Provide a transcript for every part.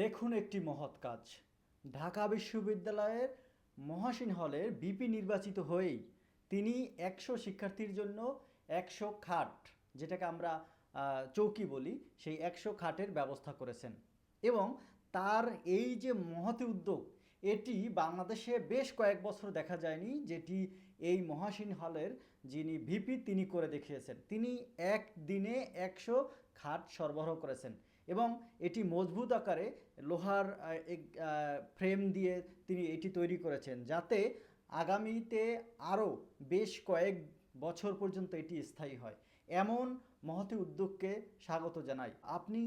দেখুন একটি মহৎ কাজ। ঢাকা বিশ্ববিদ্যালয়ের মহাসিন হলের বিপি নির্বাচিত হয়েই তিনি একশো শিক্ষার্থীর জন্য একশো খাট, যেটাকে আমরা চৌকি বলি, সেই একশো খাটের ব্যবস্থা করেছেন। এবং তার এই যে মহতি উদ্যোগ, এটি বাংলাদেশে বেশ কয়েক বছর দেখা যায়নি যেটি এই মহাসিন হলের যিনি ভিপি তিনি করে দেখিয়েছেন। তিনি একদিনে একশো খাট সরবরাহ করেছেন। এবং এটি মজবুত আকারে লোহার ফ্রেম দিয়ে তিনি এটি তৈরি করেছেন যাতে আগামীতে আরও বেশ কয়েক বছর পর্যন্ত এটি স্থায়ী হয়। এমন মহতি উদ্যোগকে স্বাগত জানাই। আপনি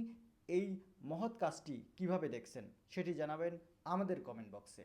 এই মহৎ কাজটি কীভাবে দেখছেন সেটি জানাবেন আমাদের কমেন্ট বক্সে